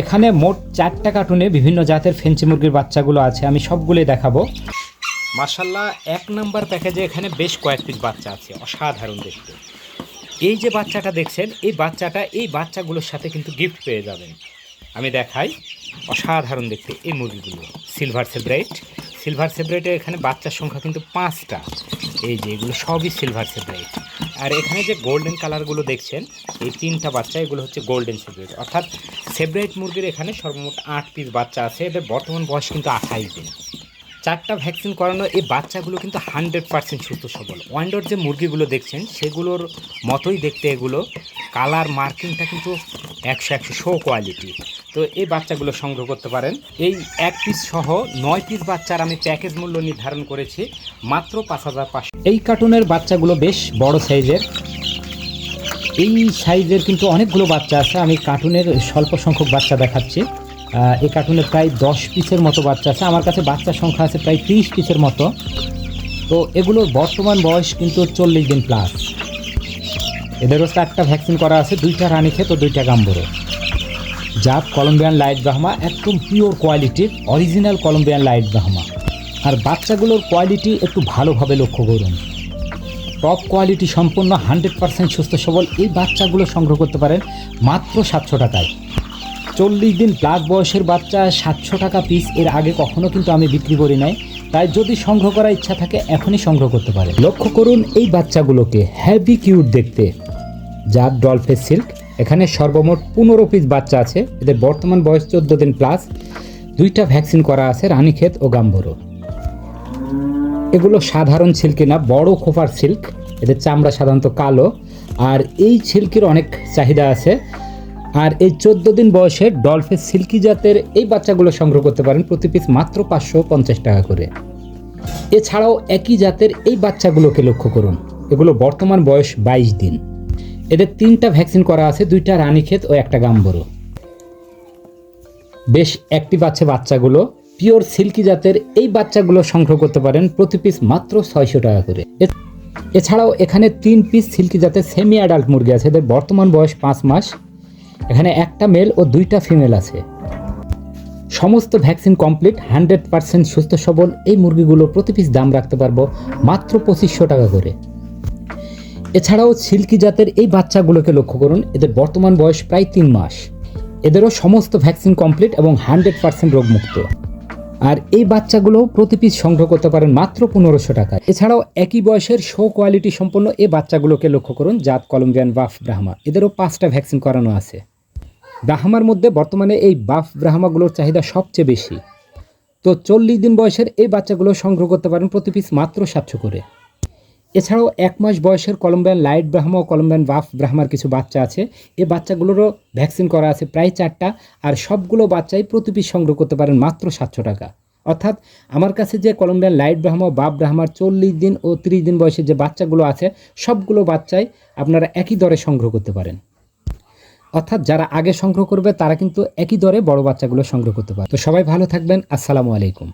এখানে মোট চারটা কার্টুনে বিভিন্ন জাতের ফেঞ্চি মুরগির বাচ্চাগুলো আছে, আমি সবগুলোই দেখাবো। মার্শাল্লাহ এক নাম্বার প্যাকেজে এখানে বেশ কয়েক পিস বাচ্চা আছে, অসাধারণ দেখতে। এই যে বাচ্চাটা দেখছেন, এই বাচ্চাটা এই বাচ্চাগুলোর সাথে কিন্তু গিফট পেয়ে যাবেন। আমি দেখাই, অসাধারণ দেখতে এই মুরগিগুলো। সিলভার সেব্রাইট সিলভার সেব্রাইটের এখানে বাচ্চার সংখ্যা কিন্তু পাঁচটা। এই যে এগুলো সবই সিলভার সেব্রাইট আর এখানে যে গোল্ডেন কালারগুলো দেখছেন, এই তিনটা বাচ্চা, এগুলো হচ্ছে গোল্ডেন সেব্রাইট অর্থাৎ সেব্রাইট মুরগির এখানে সর্বমোট আট পিস বাচ্চা আছে। এদের বর্তমান বয়স কিন্তু আঠাইশ দিন। চারটা ভ্যাকসিন করানো এই বাচ্চাগুলো কিন্তু হান্ড্রেড পার্সেন্ট সুস্থ সবল। ওয়ান্ডোর যে মুরগিগুলো দেখছেন, সেগুলোর মতোই দেখতে এগুলো। কালার মার্কিংটা কিন্তু একশো একশো শো কোয়ালিটি তো এই বাচ্চাগুলো সংগ্রহ করতে পারেন। এই এক পিস সহ নয় পিস বাচ্চার আমি প্যাকেজ মূল্য নির্ধারণ করেছি, মাত্র পাঁচ হাজার পাঁচশো। এই কার্টুনের বাচ্চাগুলো বেশ বড় সাইজের এই সাইজের কিন্তু অনেকগুলো বাচ্চা আছে, আমি কার্টুনের স্বল্প সংখ্যক বাচ্চা দেখাচ্ছি। এই কার্টুনে প্রায় দশ পিসের মতো বাচ্চা আছে, আমার কাছে বাচ্চার সংখ্যা আছে প্রায় তিরিশ পিসের মতো। তো এগুলোর বর্তমান বয়স কিন্তু চল্লিশ দিন প্লাস এদেরও চারটা ভ্যাকসিন করা আছে, দুইটা রানীক্ষেত খেত দুইটা গাম্বরো। জাত কলম্বিয়ান লাইট ব্রাহ্মা একদম পিওর কোয়ালিটির অরিজিনাল কলম্বিয়ান লাইট ব্রাহ্মা আর বাচ্চাগুলোর কোয়ালিটি একটু ভালোভাবে লক্ষ্য করুন। টপ কোয়ালিটি সম্পন্ন হান্ড্রেড পার্সেন্ট সুস্থ সবল এই বাচ্চাগুলো সংগ্রহ করতে পারেন মাত্র সাতশো টাকায়। চল্লিশ দিন প্লাস বয়সের বাচ্চা সাতশো টাকা পিস এর আগে কখনো কিন্তু আমি বিক্রি করি নাই। তাই যদি সংগ্রহ করার ইচ্ছা থাকে, এখনই সংগ্রহ করতে পারে লক্ষ্য করুন এই বাচ্চাগুলোকে হ্যাভি কিউট দেখতে। যার ডলফেস সিল্ক এখানে সর্বমোট পনেরো পিস বাচ্চা আছে। এদের বর্তমান বয়স চোদ্দ দিন প্লাস দুইটা ভ্যাকসিন করা আছে রানীক্ষেত ও গাম্বরো। এগুলো সাধারণ সিল্কি না, বড় খোপার সিল্ক এদের চামড়া সাধারণত কালো। আর এই সিল্কের অনেক চাহিদা আছে। আর এই চোদ্দ দিন বয়সে ডলফেস সিল্কি জাতের এই বাচ্চাগুলো সংগ্রহ করতে পারেন প্রতি পিস মাত্র পাঁচশো পঞ্চাশ টাকা করে। এছাড়াও একই জাতের এই বাচ্চাগুলোকে লক্ষ্য করুন। এগুলো বর্তমান বয়স বাইশ দিন। এদের তিনটা ভ্যাকসিন করা আছে, দুইটা রানীক্ষেত ও একটা গাম্বরো। বেশ অ্যাক্টিভ আছে বাচ্চাগুলো। পিওর সিল্কি জাতের এই বাচ্চাগুলো সংগ্রহ করতে পারেন প্রতি পিস মাত্র ছয়শো টাকা করে। এছাড়াও এখানে তিন পিস সিল্কি জাতের সেমি অ্যাডাল্ট মুরগি আছে, এদের বর্তমান বয়স পাঁচ মাস। এখানে একটা মেল ও দুইটা ফিমেল আছে। সমস্ত ভ্যাকসিন কমপ্লিট হান্ড্রেড পার্সেন্ট সুস্থ সবল, এই মুরগিগুলো প্রতি পিস দাম রাখতে পারব মাত্র পঁচিশশো টাকা করে। এছাড়াও সিল্কি জাতের এই বাচ্চাগুলোকে লক্ষ্য করুন, এদের বর্তমান বয়স প্রায় তিন মাস। এদেরও সমস্ত ভ্যাকসিন কমপ্লিট এবং হান্ড্রেড পার্সেন্ট রোগমুক্ত। আর এই বাচ্চাগুলো প্রতি পিস সংগ্রহ করতে পারেন মাত্র পনেরোশো টাকা এছাড়াও একই বয়সের শো কোয়ালিটি সম্পন্ন এই বাচ্চাগুলোকে লক্ষ্য করুন, জাত কলম্বিয়ান বাফ ব্রাহ্মা। এদেরও পাঁচটা ভ্যাকসিন করানো আছে। ব্রাহ্মার মধ্যে বর্তমানে এই বাফ ব্রাহ্মাগুলোর চাহিদা সবচেয়ে বেশি। তো চল্লিশ দিন বয়সের এই বাচ্চাগুলো সংগ্রহ করতে পারেন প্রতি পিস মাত্র সাতশো করে। এছাড়াও এক মাস বয়সের কলম্বিয়ান লাইট ব্রাহ্মা ও কলম্বিয়ান বাফ ব্রাহ্মার কিছু বাচ্চা আছে। এই বাচ্চাগুলোরও ভ্যাকসিন করা আছে প্রায় চারটা আর সবগুলো বাচ্চাই প্রতি পিস সংগ্রহ করতে পারেন মাত্র সাতশো টাকা। অর্থাৎ আমার কাছে যে কলম্বিয়ান লাইট ব্রাহ্মা বাপ ব্রাহ্মার চল্লিশ দিন ও ত্রিশ দিন বয়সের যে বাচ্চাগুলো আছে, সবগুলো বাচ্চাই আপনারা একই দরে সংগ্রহ করতে পারেন। অর্থাৎ যারা আগে সংগ্রহ করবে, তারা কিন্তু একই দরে বড় বাচ্চাগুলো সংগ্রহ করতে পারে তো সবাই ভালো থাকবেন। আসসালামু আলাইকুম।